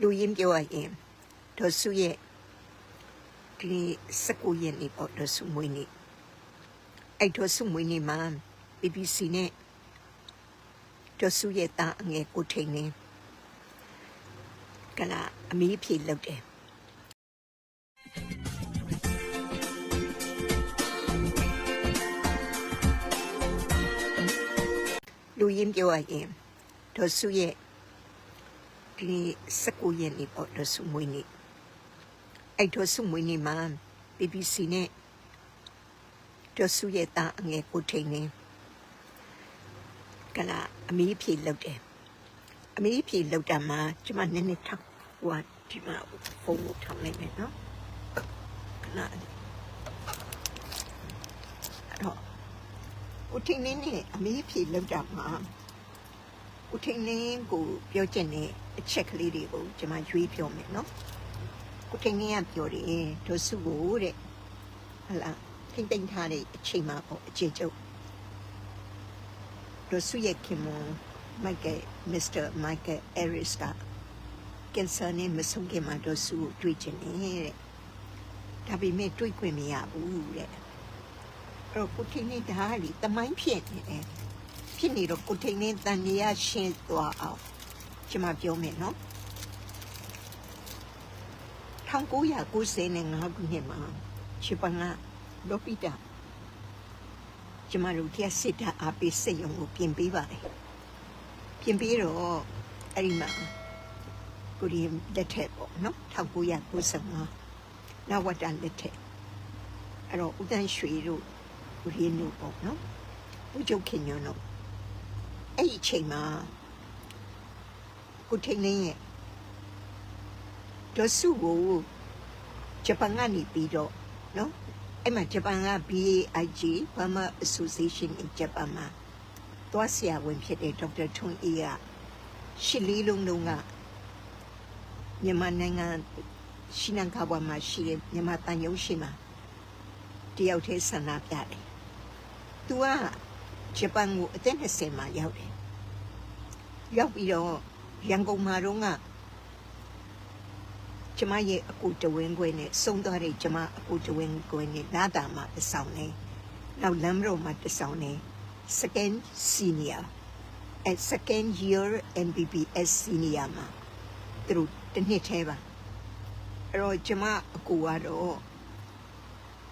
လူရင်းပြောရရင်ဒေါ်စုရဲ့ဒီနေ့19ရက်နေ့ပေါ့ဒေါ်စုမွေးနေ့အဲ့ဒေါ်စုမွေးနေ့မှာ BBC နဲ့ဒေါ်စုရဲ့တာအငယ်ကိုထိန်နေကလာအမီးအဖြေလောက်တယ်လူရင်းပြောရရင်ဒေါ်စုရဲ့ ဒီနေ့19ရက်နေ့ပေါ့ဒေါ်စုမွေးနေ့အဲ့ဒေါ်စုမွေးနေ့မှာ BBC နဲ့ဒေါ်စုရဲ့တာအငယ်ကိုထိန်နေကလာအမီးအဖြေလောက်တယ်အမီးအဖြေလောက်တာမှာကျမနည်းနည်းထောက်ဟိုကဒီမှာဖုန်းကိုထောက်လိုက်မယ်နော်ကလာအဲ့တော့ကိုထိန်နေနဲ့အမီးအဖြေလောက်တာမှာ ကိုထိန်နေကိုပြောချင်တဲ့အချက်ကလေးတွေကိုကျမရွေးပြောမယ်နော်ကိုထိန်နေကပြောတယ်ဒေါ်စုကိုတဲ့ဟလာထိမ့်သိမ့်ထားတဲ့အချိန်မှာပေါ့အခြေကျုပ်ဒေါ်စုရဲ့ခင်မွန်မိုက်ကယ်မစ္စတာမိုက်ကယ်အဲရစ်ကကင်ဆာနဲ့မဆုံးခင်မှာဒေါ်စုကိုတွေ့ချင်တယ်တဲ့ဒါပေမဲ့တွေ့ခွင့်မရဘူးတဲ့အဲ့တော့ကိုထိန်နေတာကလေတမိုင်းဖြစ်နေတယ် ဖြစ်နေတော့ကိုထိန်နေတန်ရရှင်းသွားအောင်ကျွန်မပြောမယ်နော်1995ခုနှစ်မှာချစ်ပန်ကလောပိတာကျမတို့တရားစစ်တာအပိစိတ်ရုံကိုပြင်ပေးပါတယ်ပြင်ပေးတော့အဲ့ဒီမှာကိုရီလက်ထက်ပေါ့နော်1995နောက်ဝတ္တလက်ထက်အဲ့တော့ဦးတန်းရွှေတို့ကိုရီနုပေါ့နော်ဦးကျုပ်ခင်ညွန်းတို့ အဲ့ဒီအချိန်မှာကိုထိန်လင်းရဲ့ဒေါ်စုကိုဂျပန်ကနေပြီးတော့နော်အဲ့မှာဂျပန်က BAIG Burma Association in Japan မှာသွားဆရာဝန်ဖြစ်တဲ့ဒေါက်တာထွန်းအေးကရှစ်လေးလုံးလုံးကမြန်မာနိုင်ငံရှိနံခါဘွားမှာရှိတဲ့မြန်မာတန်ယုံရှိမှာတယောက်တည်းဆန္ဒပြတယ်။ तू က ဂျပန်ကိုအသက်20မှာရောက်တယ်။ရောက်ပြီးတော့ရန်ကုန်မှာတော့ကကျမရဲ့အကူတဝင်းခွဲနဲ့စုံသွားတဲ့ကျမအကူတဝင်းခွဲနဲ့လာတာမှာတဆောင်နေနောက်လမ်းရောမှာတဆောင်နေ second senior at second year MBBS senior မှာသူတို့တစ်နှစ်သေးပါအဲ့တော့ကျမအကူကတော့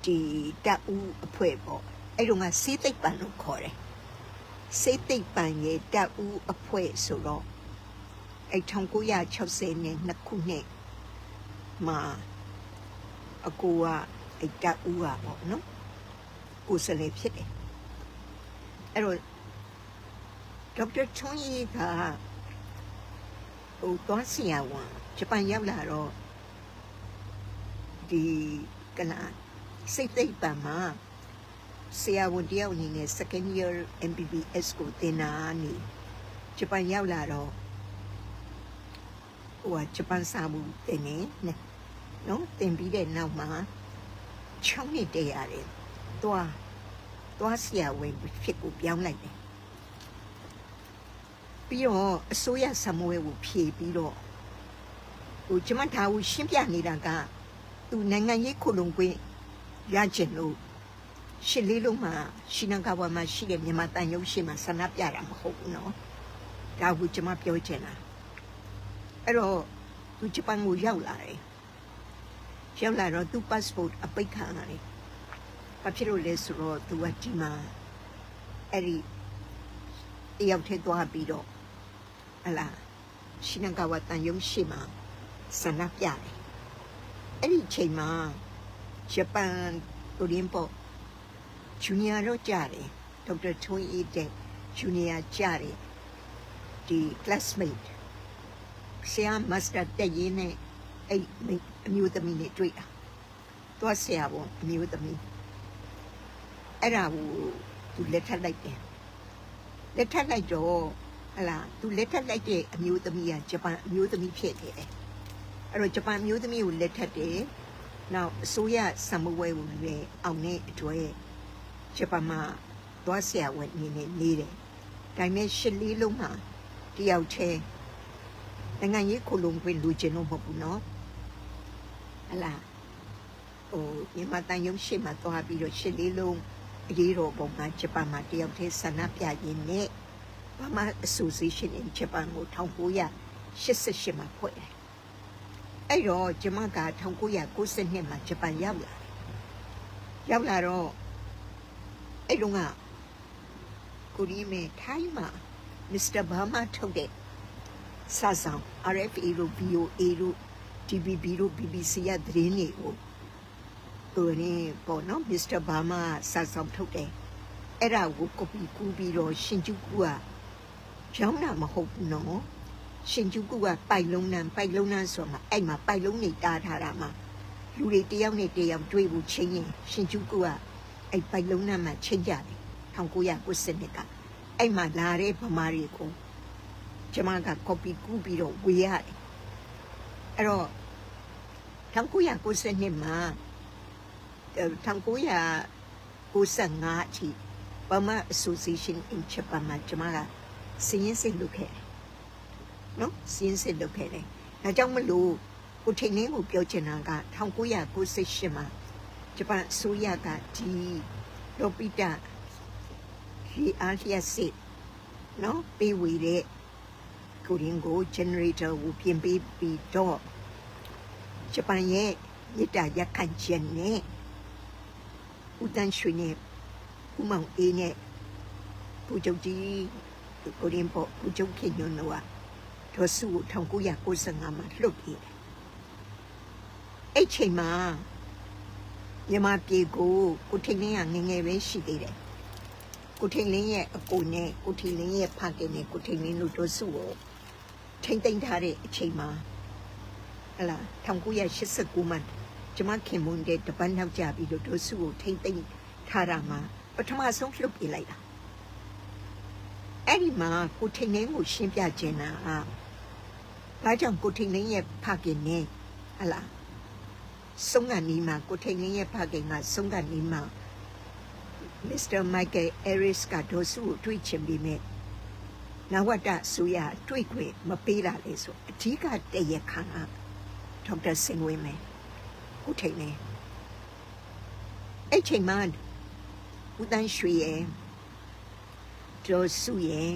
ဒီတက်ဦးအဖွဲ့ပေါ့အဲ့တော့ငါစေးသိပ်ပန်လို့ခေါ်တယ် စေးသိပ်ပန်ရဲ့တက်ဦးအဖွဲ့ဆိုတော့အဲ့1960နဲ့နှစ်ခုနှစ်မှာအကူကအဲ့တက်ဦးကပေါ့နော်ကိုယ်စလေဖြစ်တယ်အဲ့တော့ဒေါက်တာချွန်ရီကဟိုသွားစီရဝန်ဂျပန်ရောက်လာတော့ဒီကလာစိတ်သိပ်ပံမှာ ဆရာဝန်တယောက်အနေနဲ့ second year MBBS ကိုသင်တာနေဂျပန်ရောက်လာတော့ဟိုကဂျပန်စာမှုသင်နေနော်သင်ပြီးတဲ့နောက်မှာ6နှစ်တည်းရတယ်သွားသွားဆရာဝန်ဖြစ်ကိုပြောင်းလိုက်တယ်ပြီးတော့အစိုးရဆမွဲကိုဖြေပြီးတော့ဟိုကျမဒါကိုရှင်းပြနေတာကသူနိုင်ငံရေးခုလုံခွင့်ရကျင်လို့ ရှစ်လေးလုံးမှာရှိနံကဘွားမှာရှိတဲ့မြန်မာတန်ရုပ်ရှင်မှာဆန္ဒပြတာမဟုတ်ဘူးနော်ဒါကိုကျမပြောချင်တာအဲ့တော့သူဂျပန်ကိုရောက်လာတယ်ရောက်လာတော့သူ passport အပိတ်ခံရတယ်ဘာဖြစ်လို့လဲဆိုတော့သူကဒီမှာအဲ့ဒီတယောက်ထဲသွားပြီးတော့ဟလာရှိနံကဘွားတန်ရုပ်ရှင်မှာဆန္ဒပြတယ်အဲ့ဒီချိန်မှာဂျပန်ကိုရင်းပေါ့ ဂျူနီယာတော့ကြတယ်ဒေါက်တာထွန်းအေးတဲ့ဂျူနီယာကြတယ်ဒီ classmate ဆရာမစတာတက်ရင်းနဲ့အဲ့အမျိုးသမီးနဲ့တွေ့တာသွားဆရာပေါ့အမျိုးသမီးအဲ့ဒါကိုသူလက်ထပ်လိုက်တယ်လက်ထပ်လိုက်တော့ဟလာသူလက်ထပ်လိုက်တဲ့အမျိုးသမီးကဂျပန်အမျိုးသမီးဖြစ်နေတယ်အဲ့တော့ဂျပန်အမျိုးသမီးကိုလက်ထပ်တယ်နောက်အစိုးရဆံမဝဲကိုလည်းအောင်တဲ့အတွက် ဂျပန်မှာသွားဆရာဝန်နေနေနေတယ်ဒါပေမဲ့ရှစ်လေးလုံးမှာတယောက်တည်းနနိုင်ငံရေးခုလုံခွင့်လူကျင်လို့မဟုတ်ဘူးနော်ဟလာဟိုမြန်မာတန်ယုံရှိမှသွားပြီးတော့ရှစ်လေးလုံးအရေးတော်ပုံမှာဂျပန်မှာတယောက်တည်းဆန္ဒပြရင်းနဲ့ဘာမှ association in Japan ကို1988မှာဖွဲ့တယ်အဲ့တော့ကျမက1992မှာဂျပန်ရောက်လာတယ်ရောက်လာတော့ အဲ့တုန်းကကိုရီးမဲထိုင်းမှာမစ္စတာဘာမာထုတ်တဲ့စာဆောင် RFA တို့ VOA တို့ TVB တို့ BBC ရသတင်းတွေကိုသူရင်ပေါ့နော်မစ္စတာဘာမာစာဆောင်ထုတ်တယ်အဲ့ဒါကို copy ကူးပြီးတော့ရှင်ကျူကူကကြောင်းတာမဟုတ်ဘူးနော်ရှင်ကျူကူကပိုက်လုံးနံပိုက်လုံးနံဆိုမှအဲ့မှာပိုက်လုံးနေတားထားတာမှာလူတွေတယောက်နဲ့တယောက်တွေ့ဖို့ချင်းရင်ရှင်ကျူကူက အဲ့ပိုက်လုံးနံမှာချင်းကြတယ်1990ကအဲ့မှာလာတဲ့ဗမာတွေကိုကျမက copy ကူးပြီးတော့ဝေရတယ်အဲ့တော့1992မှာ1995အထိဗမာ Association in Japan မှာကျမကစည်ရင်းစစ်လုပ်ခဲ့တယ်နော်စည်ရင်းစစ်လုပ်ခဲ့တယ်ဒါကြောင့်မလို့ကိုထိန်လင်းကိုပြောချင်တာက1998မှာ ဂျပန်အစိုးရကဒီလောပိတဒီအားလျက်စစ်နော်ပေးဝေတဲ့ကိုရင်ကို generator ကိုပြင်ပေးပြီးတော့ဂျပန်ရဲ့မြေတားရက်ခံခြင်းနဲ့ဦးတန်းရွှေနဲ့ဦးမောင်အေးနဲ့ပူချုပ်ကြီးကိုရင်ပေါ်ပူချုပ်ခင်ညွန်းတော့ဒေါ်စုကို1995မှာလှုပ်ပြီးတယ်အဲ့ချိန်မှာ မြန်မာပြည်ကိုကိုထိန်လင်းကငယ်ငယ်ပဲရှိသေးတယ်ကိုထိန်လင်းရဲ့အကိုနဲ့ကိုထိန်လင်းရဲ့ဖခင်နဲ့ကိုထိန်လင်းတို့ဒေါ်စုကိုထိမ့်သိမ့်ထားတဲ့အချိန်မှာဟလာ1989မှာကျမခင်မွန်းတဲ့တပတ်နောက်ကြပြီးတော့ဒေါ်စုကိုထိမ့်သိမ့်ထားတာမှာပထမဆုံးလှုပ်ပြလိုက်တာအဲ့ဒီမှာကိုထိန်လင်းကိုရှင်းပြခြင်းတာကဘာကြောင့်ကိုထိန်လင်းရဲ့ဖခင်နဲ့ဟလာ ဆုံးကနေမှာကိုထိန်လင်းရဲ့ဖခင်ကဆုံးကနေမှာမစ္စတာမိုက်ကယ်အဲရစ်ကဒေါ်စုကိုတွေ့ချင်ပြီးမြဲနဝတ္တဆိုရတွေ့ခွင့်မပေးတာလေဆိုအဓိကတရခါကဒေါက်တာစင်ဝင်းမယ်ကိုထိန်လင်းအဲ့ချိန်မှာဦးတန်းရွှေရဲ့ဒေါ်စုရဲ့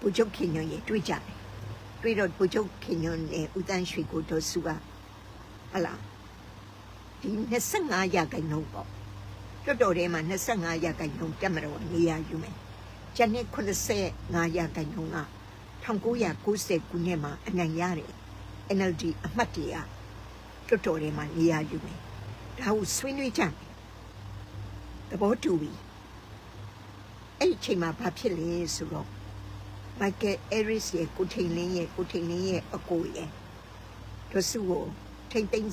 ဘူချုပ်ခင်ညွန့်ရဲ့တွေ့ကြတယ်တွေ့တော့ဘူချုပ်ခင်ညွန့်နဲ့ဦးတန်းရွှေကိုဒေါ်စုက ဟလာဒီ25ရာခိုင်နှုန်းပေါ့တော်တော်ထဲမှာ25ရာခိုင်နှုန်းတက်မတော်နေရာယူမယ်။ကျန်တဲ့85ရာခိုင်နှုန်းက1990ခုနှစ်မှာအနိုင်ရတယ် NLD အမှတ်တရတော်တော်ထဲမှာနေရာယူမယ်။ဒါကိုဆွေးနွေးကြမယ်။သဘောတူပြီ။အဲ့ဒီအချိန်မှာဘာဖြစ်လဲဆိုတော့ Michael Eris ရဲ့ကိုထိန်လင်းရဲ့ကိုထိန်လင်းရဲ့အကိုရဲ့ဒစုကို ထိမ့်သိမ့်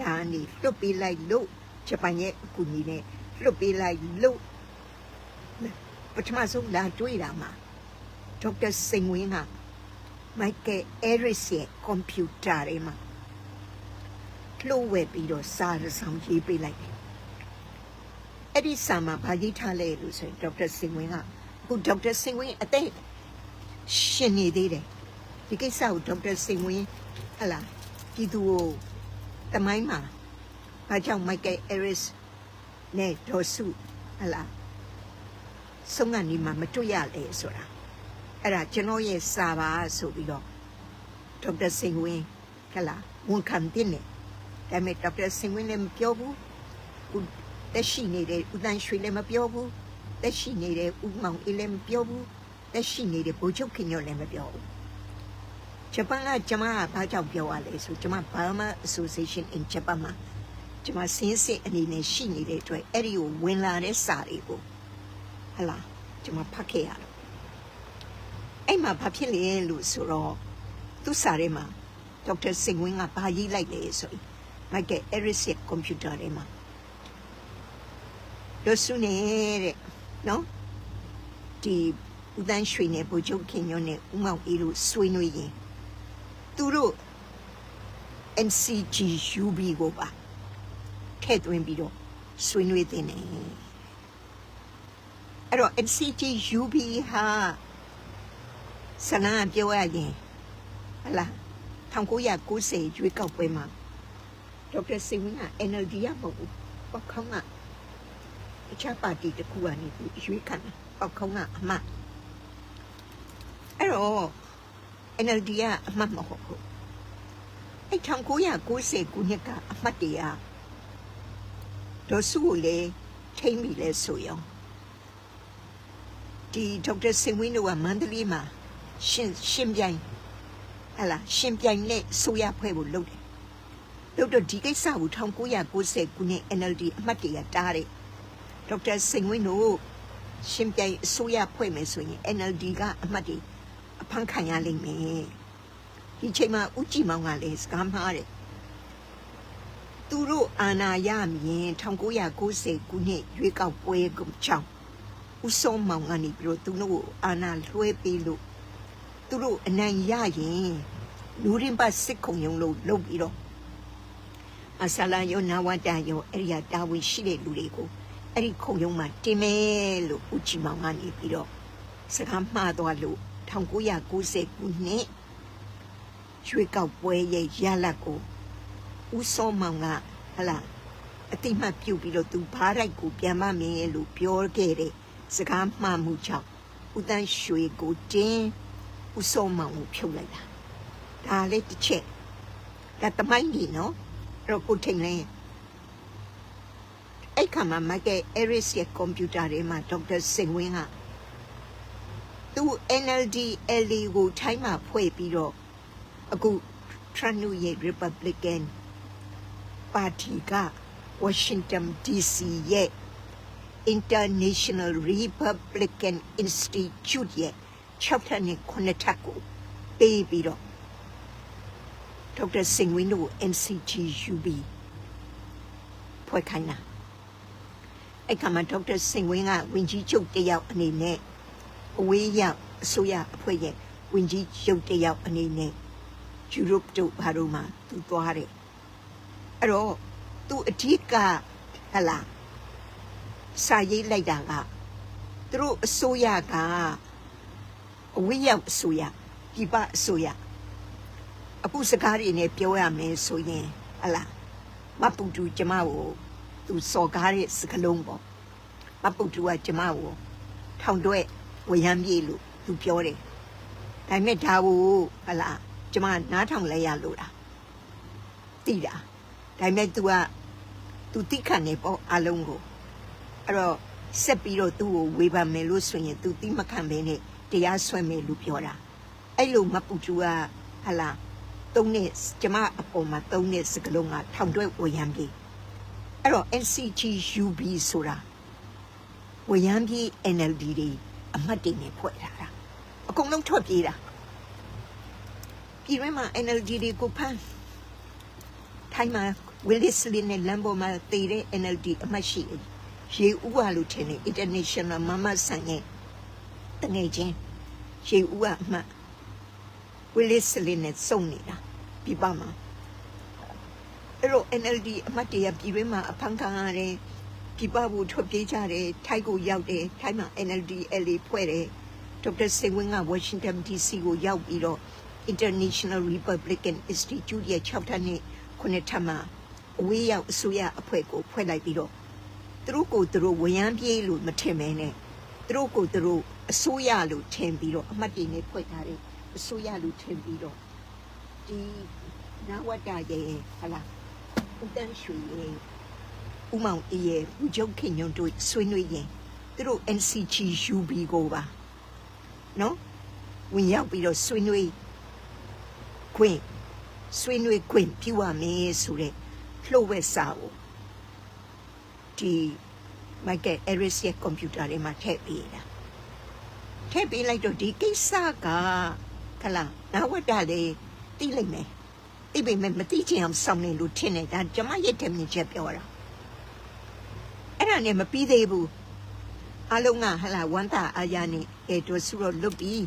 ဒါနေလွတ်ပေးလိုက်လို့ဂျပန်ရဲ့အကူအညီနဲ့လွတ်ပေးလိုက်လို့ပထမဆုံးလာတွေ့တာမှာဒေါက်တာစင်ဝင်းကမိုက်ကယ်အဲရစ်ရဲ့ကွန်ပျူတာထဲမှာလှုပ်ဝဲပြီးတော့စာရဆောင်ရေးပေးလိုက်တယ်အဲ့ဒီစာမှာဗာရေးထားလဲလို့ဆိုရင်ဒေါက်တာစင်ဝင်းကအခုဒေါက်တာစင်ဝင်းအသက်ရှင်နေသေးတယ်ဒီကိစ္စကိုဒေါက်တာစင်ဝင်းဟလာပြည်သူကို တမိုင်းမှာဘာကြောင့်မိုက်ကယ်အဲရစ်နဲ့ဒေါ်စုဟလာဆုံးကနေမှမတွေ့ရလေဆိုတာအဲ့ဒါကျွန်တော်ရဲ့စာပါဆိုပြီးတော့ဒေါက်တာစင်ဝင်းဟလာဝန်ခံတင်နေဒါပေမဲ့ဒေါက်တာစင်ဝင်းလည်းမပြောဘူးဦးတက်ရှိနေတဲ့ဦးတန်းရွှေလည်းမပြောဘူးတက်ရှိနေတဲ့ဦးမောင်အေးလည်းမပြောဘူးတက်ရှိနေတဲ့ဘိုးချုပ်ခင်ညောလည်းမပြောဘူး ဂျပန်ကကျွန်မကဘာကြောင့်ပြောရလဲဆိုကျွန်မ Burma Association in Japan မှာကျွန်မစင်းစစ်အနေနဲ့ရှိနေတဲ့အတွက်အဲ့ဒီကိုဝင်လာတဲ့စာတွေကိုဟလာကျွန်မဖတ်ခဲ့ရတော့အဲ့မှာဘာဖြစ်လဲလို့ဆိုတော့သူ့စာထဲမှာဒေါက်တာစင်ဝင်းကဘာရေးလိုက်လဲဆိုရင်မိုက်ကယ်အဲရစ်ရဲ့ကွန်ပျူတာထဲမှာလို့ဆုနေတဲ့နော်ဒီဦးတန်းရွှေနဲ့ဗိုလ်ချုပ်ခင်ညွန့်နဲ့ဦးမောင်အေးတို့ဆွေးနွေးရင် သူတို့ NCGUB ကိုပါထည့်သွင်းပြီးတော့ဆွေးနွေးတင်တယ်အဲ့တော့ NCGUB ဟာဆနာပြောရရင်ဟလာ1990ရွေးကောက်ပွဲမှာဒေါက်တာစင်ဝင်းက NLD ရမဟုတ်ဘူးပောက်ခေါင်းကတခြားပါတီတစ်ခုကနေသူရွေးခံတယ်ပောက်ခေါင်းကအမတ်အဲ့တော့ NLD ကအမတ်မဟုတ်ဘူးအဲ့1990ခုနှစ်ကအမတ်တရားဒေါ်စုကိုလေထိမ့်ပြီလဲဆိုရောဒီဒေါက်တာစင်ဝင်းတို့ကမန္တလေးမှာရှင်ရှင်ပြိုင်ဟလာရှင်ပြိုင်နဲ့ဆိုရဖွဲ့ဖို့လုပ်တယ်လုပ်တော့ဒီကိစ္စကို1990ခုနှစ် NLD အမတ်တရားတားတယ်ဒေါက်တာစင်ဝင်းတို့ရှင်ပြိုင်အစိုးရဖွဲ့မယ်ဆိုရင် NLD ကအမတ်တွေ အဖမ်းခံရလိမ့်မယ်ဒီချိန်မှာဦးကြည်မောင်ကလည်းစကားမှားတယ်သူတို့အာဏာရမြင်1990ခုနှစ်ရွေးကောက်ပွဲကိုချောင်းဦးစောမောင်ကနေပြီးတော့သူတို့ကိုအာဏာလွှဲပေးလို့သူတို့အနိုင်ရရင်လူရင်းပတ်စစ်ခုံရုံလို့လုပ်ပြီးတော့အဆလာယောနာဝတယောအဲ့ဒီကတာဝန်ရှိတဲ့လူတွေကိုအဲ့ဒီခုံရုံမှာတင်မယ်လို့ဦးချီမောင်ကနေပြီးတော့စကားမှားသွားလို့ 1990ခုနှစ်ရွေးကောက်ပွဲရဲ့ရလဒ်ကိုဦးစောမောင်ကဟလာအတိမတ်ပြုတ်ပြီးတော့သူဘားရိုက်ကိုပြန်မမယ်လို့ပြောခဲ့တဲ့စကားမှားမှုကြောင့်ဦးတန်းရွှေကိုတင်းဦးစောမောင်ကိုဖြုတ်လိုက်တာဒါလည်းတစ်ချက်ဒါတမိုင်းကြီးနော်အဲ့တော့ကိုထိန်လဲအဲ့ခါမှာမကဲ Eris ရဲ့ကွန်ပျူတာထဲမှာဒေါက်တာစင်ဝင်းက သူ NLD LA ကိုထိုင်းမှာဖွဲ့ပြီးတော့အခု Trump ရဲ့ Republican ပါတီက Washington DC ရဲ့ International Republican Institute ရဲ့6ထပ်နဲ့9ထပ်ကိုပေးပြီးတော့ဒေါက်တာစင်ဝင်းတို့ NCTUB ဖွဲ့ခိုင်းတာအဲ့ခါမှာဒေါက်တာစင်ဝင်းကဝင်ကြီးချုပ်တယောက်အနေနဲ့ အဝေးရောက်အစိုးရအဖွဲ့ရဲ့ဝင်ကြီးချုပ်တယောက်အနေနဲ့ယူရိုပတို့ဘာလို့မှသူသွားတယ်အဲ့တော့သူအဓိကဟလာစာရေးလိုက်တာကသူတို့အစိုးရကအဝိရောက်အစိုးရပြပအစိုးရအခုစကားတွေနဲ့ပြောရမယ်ဆိုရင်ဟလာမပူတူကျမကိုသူစော်ကားတဲ့စကလုံးပေါ့မပူတူကကျမကိုထောင်တွဲ ဝရမ်းပြေလို့သူပြောတယ်ဒါပေမဲ့ဒါကိုဟလာကျမနားထောင်လဲရလို့လားတိတာဒါပေမဲ့ तू က तू တိခတ်နေပေါ့အလုံးကိုအဲ့တော့ဆက်ပြီးတော့သူ့ကိုဝေဖန်မယ်လို့ဆိုရင် तू တိမခံဘဲနဲ့တရားဆွဲမယ်လို့ပြောတာအဲ့လိုမပူတူကဟလာသုံးနဲ့ကျမအပေါ်မှာသုံးတဲ့စကလုံးကထောင်တွဲဝရမ်းပြေအဲ့တော့ NCGUB ဆိုတာဝရမ်းပြေ NLD တွေ အမှတ်တွေနဲ့ဖွဲ့ထားတာအကုန်လုံးထွက်ပြေးတာပြည်တွင်းမှာ NLD တွေကိုဖမ်းထိုင်းမှာ Willis Lin နဲ့လမ်းပေါ်မှာတည်တဲ့ NLD အမှတ်ရှိတယ်ရေဦးဝါလို့ထင်တယ် International Mama ဆန်ရဲ့တငယ်ချင်းရေဦးဝါအမှတ် Willis Lin နဲ့စုံနေတာပြပမှာအဲ့တော့ NLD အမှတ်တရပြည်တွင်းမှာအဖမ်းခံရတယ် ပြပဖို့ထွက်ပြေးကြတယ်ထိုက်ကိုရောက်တယ်ထိုက်မှာ NLD LA ဖွဲ့တယ်ဒေါက်တာစင်ဝင်းက Washington DC ကိုရောက်ပြီးတော့ International Republican Institute ရဲ့6ထပ်နဲ့9ထပ်မှာအဝေးရောက်အစိုးရအဖွဲ့ကိုဖွဲ့လိုက်ပြီးတော့သူတို့ကိုသူတို့ဝရမ်းပြေးလို့မထင်မဲနဲ့သူတို့ကိုသူတို့အစိုးရလို့ထင်ပြီးတော့အမှတ်တရနဲ့ဖွဲ့ထားတဲ့အစိုးရလို့ထင်ပြီးတော့ဒီနာဝတ္တရဲ့ဟလာဦးတန်းရွှေရဲ့ ဦးမောင်အေးရဲ့ဦးချုပ်ခင်ညွန့်တို့ဆွေးနွေးရင်သူတို့ NCGUB ကိုပါနော်ဝင်ရောက်ပြီးတော့ဆွေးနွေးခွင့်ဆွေးနွေးခွင့်ပြုရမယ်ဆိုတဲ့လှုပ်ဝက်စာကိုဒီမိုက်ကယ်အဲရစ်ရဲ့ကွန်ပျူတာထဲမှာထည့်ပေးတာထည့်ပေးလိုက်တော့ဒီကိစ္စကခလာနာဝတ္တလေးသိလိုက်မယ်သိပေမဲ့မသိချင်အောင်စောင့်နေလို့ထင်နေတာကျမရဲ့တယ်မြင်ချက်ပြောတာအဲ့ ဒါနဲ့မပြီးသေးဘူးအလုံးကဟလာဝမ်တာအာယာနဲ့အဲတို့ဆူတော့လွတ်ပြီး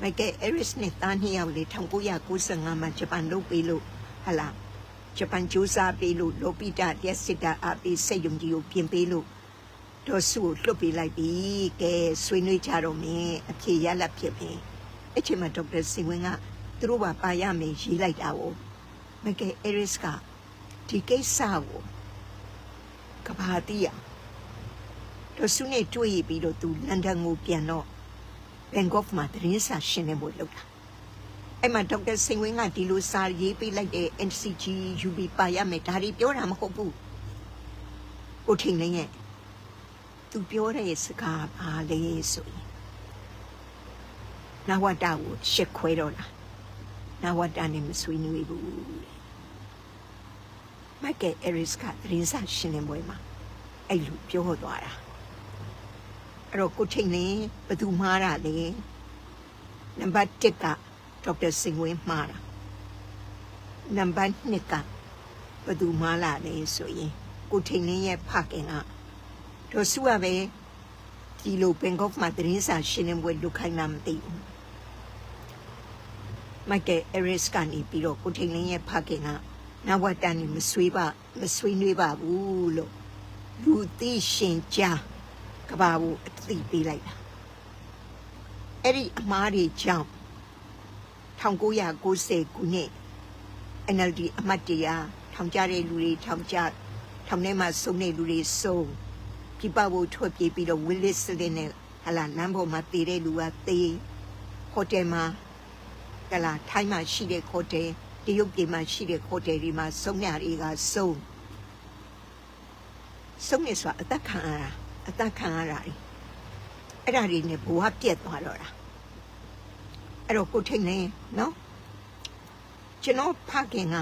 မိုက်ကယ်အဲရစ်နဲ့တားနှစ်ယောက်လေ1995မှာဂျပန်လုပ်ပေးလို့ဟလာဂျပန်ဂျူစာပေးလို့လိုပီတာတက်စစ်တာအပေးစိတ်ယုံကြည်ကိုပြင်ပေးလို့ဒေါ်စုကိုလွတ်ပေးလိုက်ပြီကဲဆွေးနွေးကြတော့မင်းအဖြေရလက်ဖြစ်ပြီအဲ့ချိန်မှာဒေါက်တာစင်ဝင်းကသူတို့ကပါရမယ်ရေးလိုက်တာကိုမကယ်အဲရစ်ကဒီကိစ္စကိုကဘာတီးရ တော့ဆုနေတွေ့ပြီးတော့သူလန်ဒန်ကိုပြန်တော့ဘန်ကောက်မှာသတင်းစာရှင်းလင်းပွဲလုပ်တာအဲ့မှာဒေါက်တာစိန်ဝင်းကဒီလိုစာရေးပေးလိုက်တဲ့ NCG UB ပါရမယ်ဒါတွေပြောတာမဟုတ်ဘူးကိုထင်လင်းရဲ့သူပြောတဲ့စကားပါလေဆိုရင်နဝတ္တကိုရှက်ခွဲတော့လားနဝတ္တနဲ့မဆွေးနွေးဘူးမိုက်ကယ်အဲရစ်ကသတင်းစာရှင်းလင်းပွဲမှာအဲ့လိုပြောသွားတာ အဲ့တော့ကိုထိန်လင်းဘယ်သူမှားတာလဲနံပါတ်1ကဒေါက်တာစင်ဝင်းမှားတာနံပါတ်2ကဘယ်သူမှားလာလဲဆိုရင်ကိုထိန်လင်းရဲ့ဖခင်ကဒေါ်စုကပဲဒီလိုဘန်ကောက်မှာသတင်းစာရှင်းလင်းပွဲလုပ်ခိုင်းတာမသိဘူးမိုက်ကယ်အဲရစ်ကနေပြီးတော့ကိုထိန်လင်းရဲ့ဖခင်ကနဝတ္တန်မဆွေးပါမဆွေးနွေးပါဘူးလို့လူသိရှင်ကြား ကဘာဘူးအသိပေးလိုက်တာအဲ့ဒီအမားတွေကြောင့်1990ခုနှစ် NLD အမတ်တရားထောင်ကြတဲ့လူတွေထောင်ကြထောင်ထဲမှာစုံတဲ့လူတွေစုံပြပဖို့ထွက်ပြေးပြီးတော့ဝီလစ်စလင်းနဲ့ဟလာလမ်းပေါ်မှာတည်တဲ့လူကတေးဟိုတယ်မှာဟလာထိုင်းမှာရှိတဲ့ဟိုတယ်တရုတ်ပြည်မှာရှိတဲ့ဟိုတယ်တွေမှာစုံရတွေကစုံစုံနေဆိုအသက်ခံရတာ အသက်ခံရတာတွေအဲ့ဒါတွေနဲ့ဘဝပြက်သွားတော့တာအဲ့တော့ကိုထိန်နေနော်ကျွန်တော်ဖခင်က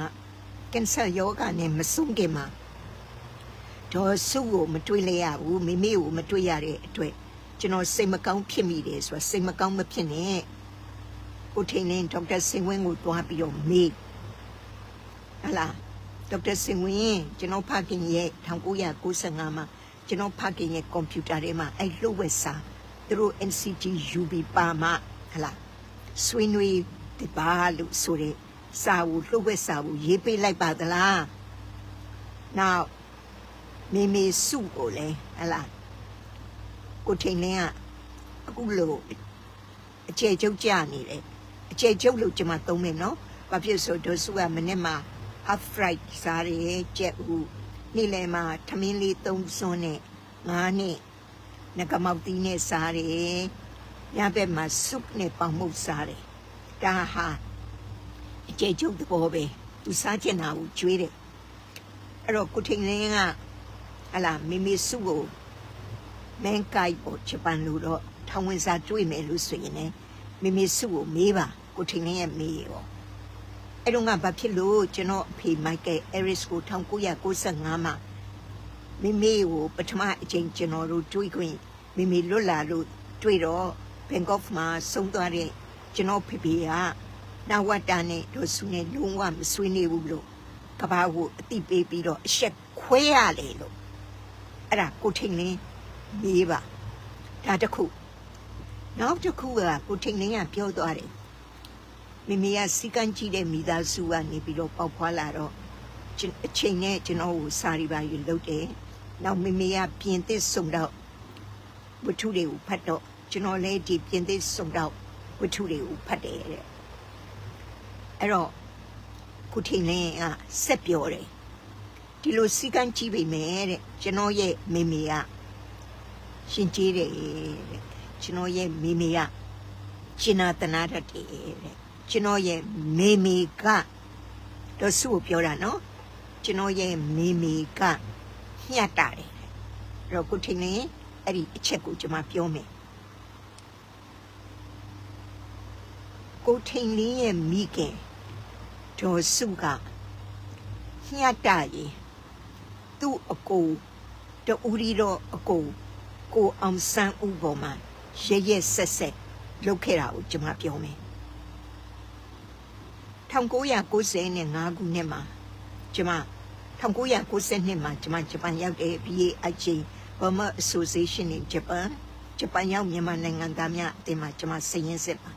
ကင်ဆာယောဂနဲ့မဆုံးခင်မှာဒေါ်စုကိုမတွေ့လဲရဘူးမိမိကိုမတွေ့ရတဲ့အတွက်ကျွန်တော်စိတ်မကောင်းဖြစ်မိတယ်ဆိုတော့စိတ်မကောင်းမဖြစ်နဲ့ကိုထိန်နေဒေါက်တာစင်ဝင်းကိုတွားပြီးတော့မေးဟလာဒေါက်တာစင်ဝင်းကျွန်တော်ဖခင်ရဲ့1995မှာ ကျွန်တော်ဖခင်ရဲ့ကွန်ပျူတာထဲမှာအဲ့လှုပ်ဝက်စာသူတို့ NCT UB ပါမဟလာဆွေးနွေးတပါလို့ဆိုတဲ့စာကိုလှုပ်ဝက်စာကိုရေးပေးလိုက်ပါသလားနောက်မေမေစုကိုလည်းဟလာကိုထိန်လင်းကအခုလို့အကျဲကျုပ်ကြနေတယ်အကျဲကျုပ်လို့ကျွန်မသုံးမယ်နော်ဘာဖြစ်ဆိုဒိုစုကမနေ့မှာ half fried စားရကြက်ဦး နေ့လယ်မှာထမင်းလေးသုံးစွန်းနဲ့ငါးနဲ့ငကမောက်တီးနဲ့စားတယ်ညဘက်မှာဆုပ်နဲ့ပေါင်မှုတ်စားတယ်ဒါဟာအကျဲကျုပ်တဘောပဲသူစားချင်တာကိုကျွေးတယ်အဲ့တော့ကိုထိန်လင်းကဟလာမိမိစုကိုမန်ကိုက်ပေါ်ဂျပန်လူတော့ထောင်ဝင်စာတွေ့မယ်လို့ဆိုရင်လည်းမိမိစုကိုမေးပါကိုထိန်လင်းရဲ့မေးရော အဲ့တော့ကဘာဖြစ်လို့ကျွန်တော်အဖေမိုက်ကယ်အဲရစ်ကို1995မှာမိမိကိုပထမအချိန်ကျွန်တော်တို့တွေးခွင့်မိမိလွတ်လာလို့တွေ့တော့ဘန်ကောက်မှာဆုံးသွားတဲ့ကျွန်တော်ဖေဖေကနာဝတ္တနဲ့တို့စုနဲ့လုံးဝမဆွေးနေဘူးလို့ကဘာကိုအတိပေးပြီးတော့အဆက်ခွဲရလေလို့အဲ့ဒါကိုထိန်လင်းမေးပါဒါတခုနောက်တစ်ခုကကိုထိန်လင်းကပြောသွားတယ် မိမိကစီကန်းကြည့်တဲ့မိသားစုကနေပြီးတော့ပေါက်ဖွာလာတော့အချိန်နဲ့ကျွန်တော်ကိုစာရီပါယူလုပ်တယ်နောက်မိမိကပြင်သစ်စုံတော့ဝတ္ထုတွေကိုဖတ်တော့ကျွန်တော်လည်းဒီပြင်သစ်စုံတော့ဝတ္ထုတွေကိုဖတ်တယ်တဲ့အဲ့တော့ကုထိန်လင်းကဆက်ပြောတယ်ဒီလိုစီကန်းကြည့်ပေမဲ့တဲ့ကျွန်တော်ရဲ့မိမိကရှင်ကျေးတယ်တဲ့ကျွန်တော်ရဲ့မိမိကရှင်နာတနာတတ်တယ်တဲ့ ကျွန်တော်ရဲ့မိမိကတော့စုကိုပြောတာနော်ကျွန်တော်ရဲ့မိမိကညှက်တာတယ်အဲ့တော့ကုထိန်လင်းအဲ့ဒီအချက်ကိုကျွန်မပြောမယ်ကိုထိန်လင်းရဲ့မိခင်ဒေါ်စုကညှက်တာရေသူ့အကိုတူရီတော့အကိုကိုအောင်ဆန်းဦးပေါ်မှာရရက်ဆက်ဆက်လုပ်ခဲ့တာကိုကျွန်မပြောမယ် 1995ခုနှစ်မှာကျွန်မ1992မှာကျွန်မဂျပန်ရောက်တယ် BAIJ Burma Association in Japan ဂျပန်ရောက်မြန်မာနိုင်ငံသားများအသင်းမှာကျွန်မစည်ရင်းစစ်ပါ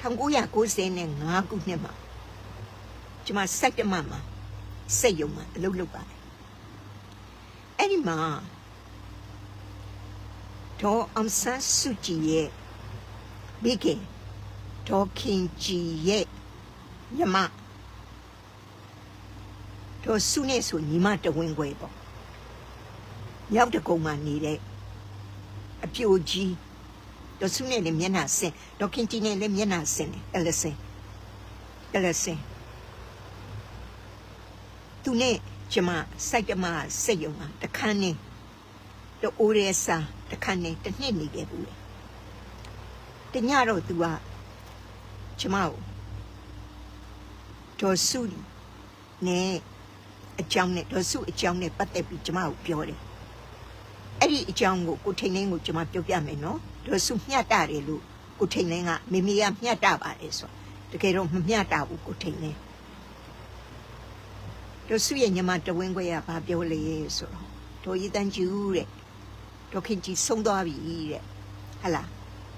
1995ခုနှစ်မှာကျွန်မစက်တမမှာစက်ယုံမှာအလုပ်လုပ်ပါတယ်အဲ့ဒီမှာဒေါ်အောင်ဆန်းစုကြည်ရဲ့မိခင်ဒေါ်ခင်ကြည်ရဲ့ ညီမဒေါ်စုနဲ့ဆိုညီမတဝင်းခွဲပေါ့မြောက်တကုံမှာနေတဲ့အပြိုကြီးဒေါ်စုနဲ့လည်းမျက်နှာဆင်းဒေါ်ခင်ကြည်နဲ့လည်းမျက်နှာဆင်းတယ်အဲ့လစင်းအဲ့လစင်းသူနဲ့ကျမစိုက်တမစိတ်ယုံမှာတခန်းနေတော့အိုးရဲစာတခန်းနေတစ်နှစ်နေခဲ့ဘူးလေတညတော့ तू ကကျမကို ဒေါ်စုနဲ့အကြောင်းနဲ့ဒေါ်စုအကြောင်းနဲ့ပတ်သက်ပြီးကျမကိုပြောတယ်အဲ့ဒီအကြောင်းကိုကိုထိန်လင်းကိုကျမပြောပြမယ်နော်ဒေါ်စုမျှတတယ်လို့ကိုထိန်လင်းကမေမေကမျှတပါတယ်ဆိုတကယ်တော့မမျှတဘူးကိုထိန်လင်းဒေါ်စုရဲ့ညီမတဝင်းခွဲကဘာပြောလဲဆိုတော့ဒေါ်ရည်တန်းကျူးတဲ့ဒေါ်ခင်ကြီးဆုံးသွားပြီတဲ့ဟလာ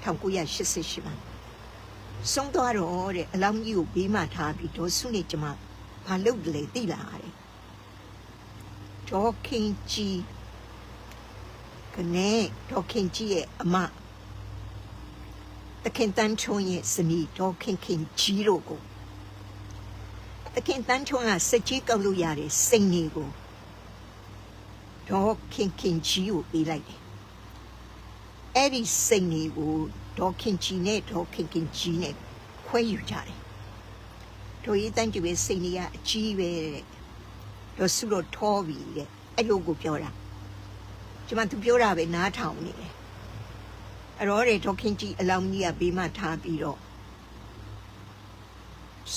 1988မှာ ဆုံးသွားတော့တဲ့အလောင်းကြီးကိုဘေးမှာထားပြီးဒေါ်စုနဲ့ကျမဘာလုပ်တယ်လဲသိလားတဲ့ဒေါ်ခင်ကြီးကနေဒေါ်ခင်ကြီးရဲ့အမတခင်တန်းချုံရဲ့ဇနီးဒေါ်ခင်ခင်ကြီးတို့ကိုတခင်တန်းချုံကစက်ကြီးကောက်လို့ရတဲ့စိန်နေကိုဒေါ်ခင်ခင်ကြီးကိုပေးလိုက်တယ်အဲ့ဒီစိန်နေကို ဒေါ်ခင်ကြီးနဲ့ဒေါ်ခင်ခင်ကြီးနဲ့ခွဲယူကြတယ်တို့ရေးတန်းကြည့်ပဲစိန်နေကအကြီးပဲတဲ့တို့စုတော့ထောပြီတဲ့အဲ့လိုကိုပြောတာကျမသူပြောတာပဲနားထောင်နေတယ်အဲ့တော့တဲ့ဒေါ်ခင်ကြီးအလောင်းကြီးကဘေးမှာထားပြီးတော့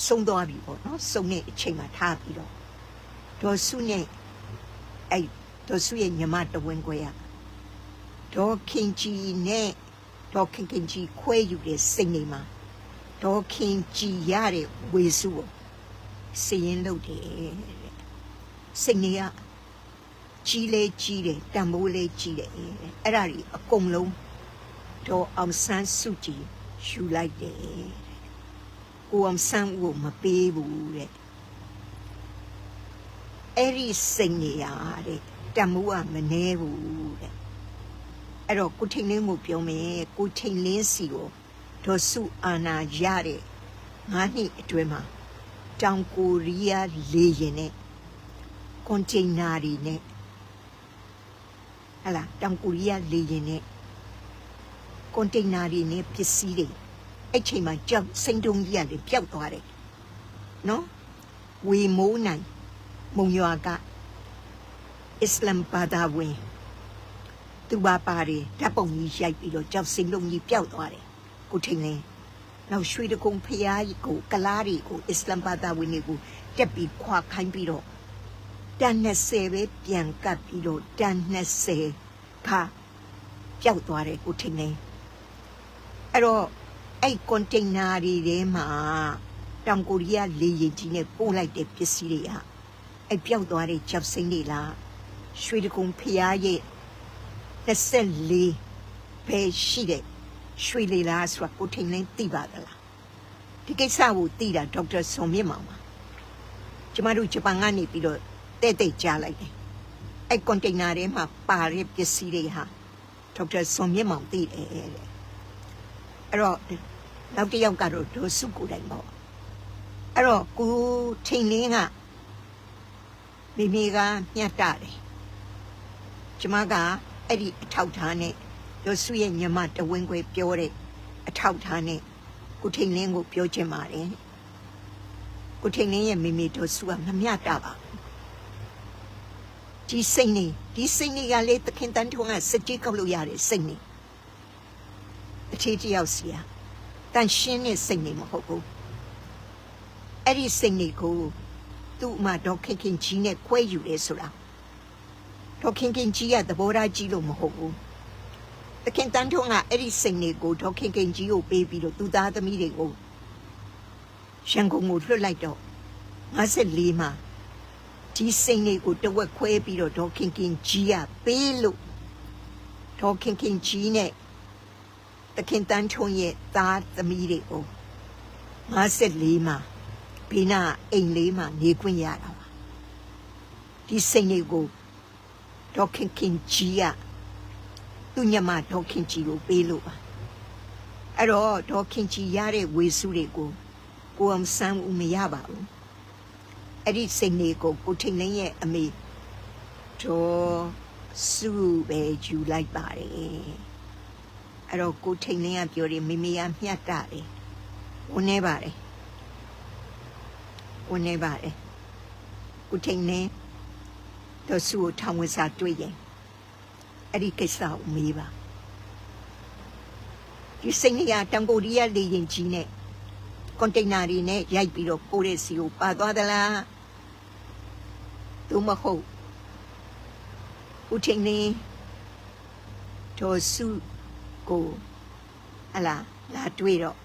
ဆုံးသွားပြီပေါ့နော်ဆုံးတဲ့အချိန်မှာထားပြီးတော့ဒေါ်စုနဲ့အဲ့ဒေါ်စုရဲ့ညီမတဝင်းခွဲရဒေါ်ခင်ကြီးနဲ့ ဒေါ်ခင်ခင်ကြီးခွဲယူတဲ့စိတ်နေမှာဒေါ်ခင်ကြီးရတဲ့ဝေစုကိုစည်ရင်လုပ်တယ်တဲ့စိတ်နေကကြီးလေကြီးတယ်တံမိုးလေးကြီးတယ်တဲ့အဲ့ဒါကြီးအကုန်လုံးဒေါ်အောင်ဆန်းစုကြည်ယူလိုက်တယ်တဲ့ကိုအောင်ဆန်းကိုမပေးဘူးတဲ့အဲ့ဒီစိတ်နေရတဲ့တံမိုးကမနှဲဘူးတဲ့ အဲ့တော့ကိုထိန်လင်းကိုပြောမယ်ကိုထိန်လင်းစီကိုဒေါ်စုအာနာရတဲ့ငါးနှစ်အတွင်းမှာတောင်ကိုရီးယားလေယာဉ်နဲ့ကွန်တိန်နာတွေနဲ့ဟလာတောင်ကိုရီးယားလေယာဉ်နဲ့ကွန်တိန်နာတွေနဲ့ပစ္စည်းတွေအဲ့ချိန်မှာကြောက်စိန်တုံကြီးကလေပျောက်သွားတယ်နော်ဝေမိုးနိုင်မုံရွာကအစ္စလမ်ဘာသာဝင် သူပါပါတယ်ဓာတ်ပုံကြီးရိုက်ပြီးတော့ကြောက်စိန်လုံးကြီးပျောက်သွားတယ်ကိုထိန်လင်းနောက်ရွှေတကုံဖျားကြီးကိုကလားတွေကိုအစ္စလမ်ဘာသာဝင်တွေကိုတက်ပြီးခွာခိုင်းပြီးတော့တန်20ပဲပြန်ကပ်ပြီးတော့တန်20ခါပျောက်သွားတယ်ကိုထိန်လင်းအဲ့တော့အဲ့ကွန်တိန်နာတွေထဲမှာတောင်ကိုရီးယားလေယာဉ်ကြီးနဲ့ပို့လိုက်တဲ့ပစ္စည်းတွေဟာအဲ့ပျောက်သွားတဲ့ကြောက်စိမ့်တွေလားရွှေတကုံဖျားရဲ့ 24ပဲရှိတဲ့ရွှေလီလားဆိုတာကိုထိန်လင်းသိပါသလားဒီကိစ္စကိုသိတာဒေါက်တာဆွန်မြင့်မောင်ပါကျမတို့ဂျပန်ကနေပြီးတော့တဲ့တဲ့ကြားလိုက်တယ်အဲ့ကွန်တိန်နာထဲမှာပါတဲ့ပစ္စည်းတွေဟာဒေါက်တာဆွန်မြင့်မောင်သိတယ်တဲ့အဲ့တော့နောက်တစ်ယောက်ကတော့ဒေါ်စုကိုတိုင်ပေါ့အဲ့တော့ကိုထိန်လင်းကမိမိကညှတ်တာတယ်ကျမက အဲ့ဒီအထောက်ထားနဲ့ယောစုရဲ့ညီမတဝင်းခွဲပြောတဲ့အထောက်ထားနဲ့ကိုထိန်လင်းကိုပြောချင်ပါတယ်ကိုထိန်လင်းရဲ့မိမိတို့စုကမမျှတာပါဒီစိတ်နေဒီစိတ်နေကလေသခင်တန်ထုံးကစကြည့်ကောက်လို့ရတဲ့စိတ်နေအခြေတယောက်စီယာတန်ရှင်းတဲ့စိတ်နေမဟုတ်ဘူးအဲ့ဒီစိတ်နေကိုသူ့မှာဒေါခင်ခင်ကြီးနဲ့ခွဲယူရဲဆိုတာ ဒေါခင်ခင်ကြီးကသဘောထားကြီးလို့မဟုတ်ဘူးတခင်တန်းထုံးကအဲ့ဒီစိတ်တွေကိုဒေါခင်ခင်ကြီးကိုပေးပြီးတော့သူသားသမီးတွေကိုရန်ကုန်ကိုလွှတ်လိုက်တော့54မှာဒီစိတ်တွေကိုတဝက်ခွဲပြီးတော့ဒေါခင်ခင်ကြီးကပေးလို့ဒေါခင်ခင်ကြီးနဲ့တခင်တန်းထုံးရဲ့သားသမီးတွေကို54မှာဘေးနာအိမ်လေးမှာနေခွင့်ရတာပါဒီစိတ်တွေကို ဒေါခင်ခင်ကြီးကသူ့ညမဒေါခင်ကြီးကိုပေးလို့ပါအဲ့တော့ဒေါ်ခင်ချီရတဲ့ဝေစုတွေကိုကိုအောင်ဆန်းဦးမရပါဘူးအဲ့ဒီစိတ်လေးကိုကိုထိန်လင်းရဲ့အမေဒေါ်စုပဲယူလိုက်ပါတယ်အဲ့တော့ကိုထိန်လင်းကပြောတယ်မိမိကမျှတတယ်ဝန်နေပါတယ်ဝန်နေပါတယ်ကိုထိန်လင်း ဒေါ်စုကိုထောင်ဝင်စာတွေ့ရင်အဲ့ဒီကိစ္စကိုမေးပါဒီစိတ်နေရတံကိုရီးယားလေရင်ကြီးနဲ့ကွန်တိန်နာတွေနဲ့ရိုက်ပြီးတော့ပို့တဲ့စီကိုပါသွားသလားသို့မဟုတ်ဦးထင်းနေတော်စုကိုဟလာလာတွေ့တော့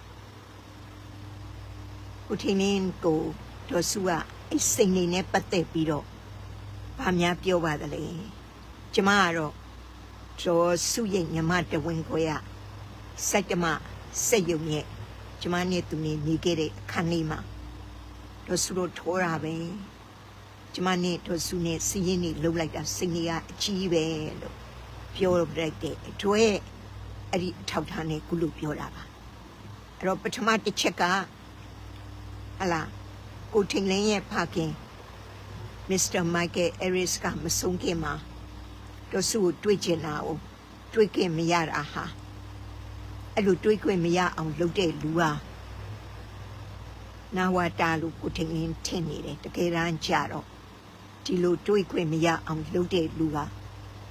ဦးထင်းနေကိုတော်စုကအဲ့စိတ်နေနဲ့ပတ်သက်ပြီးတော့ ဗာများပြောပါသလဲကျမကတော့တော်စုရဲ့ညီမတဝင်းခွဲကစိုက်တမစက်ယုံရဲ့ကျမနဲ့သူနဲ့နေခဲ့တဲ့အခန်းလေးမှာတော့စုတော့ထောတာပဲကျမနဲ့တော့စုနဲ့စီးရင်နေလှုပ်လိုက်တာစိတ်ကြီးကအကြီးပဲလို့ပြောလိုက်တဲ့အတွေ့အဲ့ဒီအထောက်ထားနဲ့ကုလို့ပြောတာပါအဲ့တော့ပထမတစ်ချက်ကဟလာကိုထင်လင်းရဲ့ဖခင် မစ္စတာမိုက်ကယ်အရစ်ကမဆုံးခင်မှာတော့စုကိုတွေ့ကျင်တာကိုတွေ့ခင်မရတာဟာအဲ့လိုတွေးခွင့်မရအောင်လုပ်တဲ့လူဟာနာဝတာလို့ကိုထင်ရင်ထင်နေတယ်တကယ်တမ်းကြတော့ဒီလိုတွေးခွင့်မရအောင်လုပ်တဲ့လူဟာ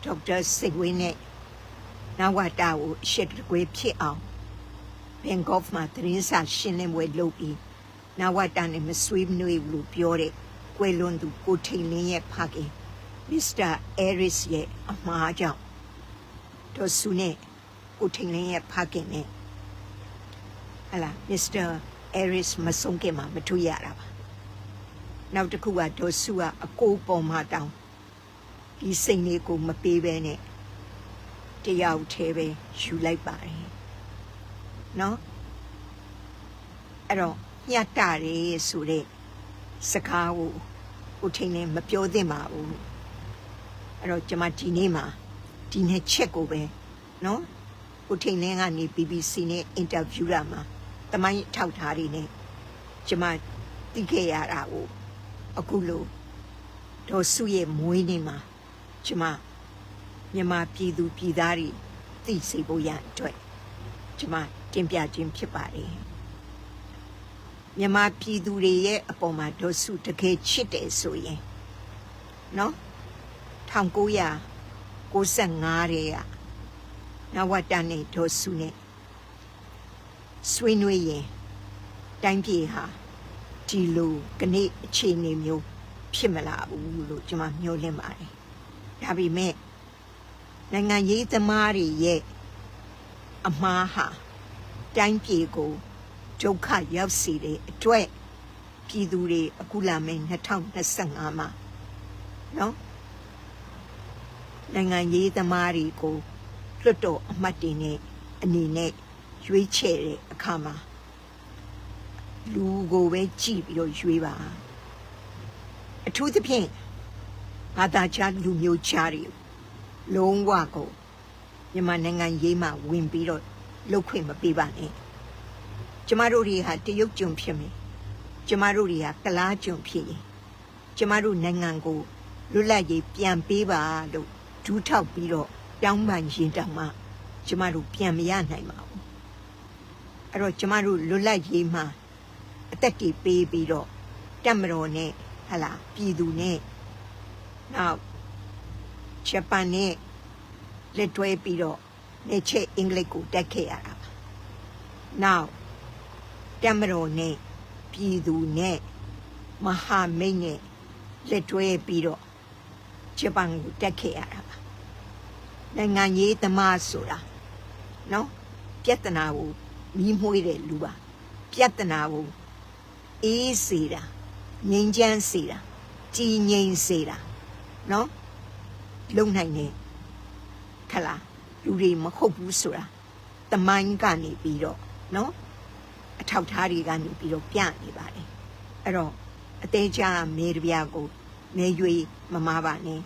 ဒေါက်တာစိတ်ဝင်းနဲ့နာဝတာကိုအရှက်တကွေးဖြစ်အောင်ဘန်ကော့မှာသတင်းစာရှင်းလင်းပွဲလုပ်ပြီးနာဝတာနဲ့မဆွေးနွေးဘူးလို့ပြောတဲ့ ကွယ်လွန်သူကိုထိန်လင်းရဲ့ဖခင်မစ္စတာအဲရစ်ရဲ့အမှားကြောင့်တော့ဆုနဲ့ကိုထိန်လင်းရဲ့ဖခင်နဲ့ဟလာမစ္စတာအဲရစ်မဆုံးခင်မှာမတွေ့ရတာပါနောက်တစ်ခုကဒေါ်စုကအကိုပေါ်မှာတောင်းဒီစိတ်လေးကိုမပေးဘဲနဲ့တယောက်သေးပဲယူလိုက်ပါတယ်နော်အဲ့တော့ညတ်တာရေဆိုတဲ့ စကားကိုကိုထိန်လင်းမပြောသင့်ပါဘူးအဲ့တော့ကျွန်မဒီနေ့မှာဒီနေ့ချက်ကိုပဲနော်ကိုထိန်လင်းကနေ BBC နဲ့အင်တာဗျူးတာမှာတမိုင်းထောက်ထားတွေနဲ့ကျမသိခဲ့ရတာကိုအခုလို့ဒေါ်စုရဲ့မွေးနေ့မှာကျမမြန်မာပြည်သူပြည်သားတွေသိစေဖို့ရအတွက်ကျမတင်ပြခြင်းဖြစ်ပါတယ် မြန်မာပြည်သူတွေရဲ့အပေါ်မှာဒေါ်စုတကယ်ချစ်တယ်ဆိုရင်နော်1995တဲ့ကနဝတ္တနဲ့ဒေါ်စုနဲ့ဆွေးနွေးရင်တိုင်းပြည်ဟာဒီလိုကနေ့အခြေအနေမျိုးဖြစ်မလာဘူးလို့ကျွန်မမျှော်လင့်ပါတယ်။ဒါပေမဲ့နိုင်ငံရေးသမားတွေရဲ့အမှားဟာတိုင်းပြည်ကို ဒုက္ခရောက်စေတဲ့အတွက်ပြည်သူတွေအခုလာမယ့်2025မှာနော်နိုင်ငံရေးသမားတွေကိုလွတ်တော်အမတ်တွေနဲ့အနေနဲ့ရွေးချယ်တဲ့အခါမှာလူကိုပဲကြည့်ပြီးတော့ရွေးပါအထူးသဖြင့်ဘာသာခြားလူမျိုးခြားတွေလုံးဝကိုမြန်မာနိုင်ငံရေးမှာဝင်ပြီးတော့လှုပ်ခွင့်မပေးပါနဲ့ ကျမတို့တွေဟာတရုတ်ကျွံဖြစ်မယ်ကျမတို့တွေဟာကလားကျွံဖြစ်ရင်ကျမတို့နိုင်ငံကိုလွတ်လပ်ရေးပြန်ပေးပါလို့ဒူးထောက်ပြီးတော့တောင်းပန်ရင်တောင်မှကျမတို့ပြန်မရနိုင်ပါဘူးအဲ့တော့ကျမတို့လွတ်လပ်ရေးမှာအသက်တွေပေးပြီးတော့တက်မတော်နဲ့ဟလာပြည်သူနဲ့နောက်ဂျပန်နဲ့လက်တွဲပြီးတော့နေချက်အင်္ဂလိပ်ကိုတက်ခဲ့ရတာပါနောက် တက်မတော်နဲ့ပြည်သူနဲ့မဟာမိတ်နဲ့လက်တွဲပြီးတော့ဂျပန်ကိုတက်ခဲ့ရတာပါနိုင်ငံရေးသမားဆိုတာနော်ပြဿနာကိုမီးမွှေးတဲ့လူပါပြဿနာကိုအေးစေတာငြိမ်းချမ်းစေတာကြည်ငြိမ်စေတာနော်လုံနိုင်တယ်ခလားလူတွေမဟုတ်ဘူးဆိုတာတမိုင်းကနေပြီးတော့နော် အထောက်ထားတွေကနေပြီးတော့ပြနေပါတယ်အဲ့တော့အသေးချာမေတ္တာကိုမဲရွေးမမားပါနဲ့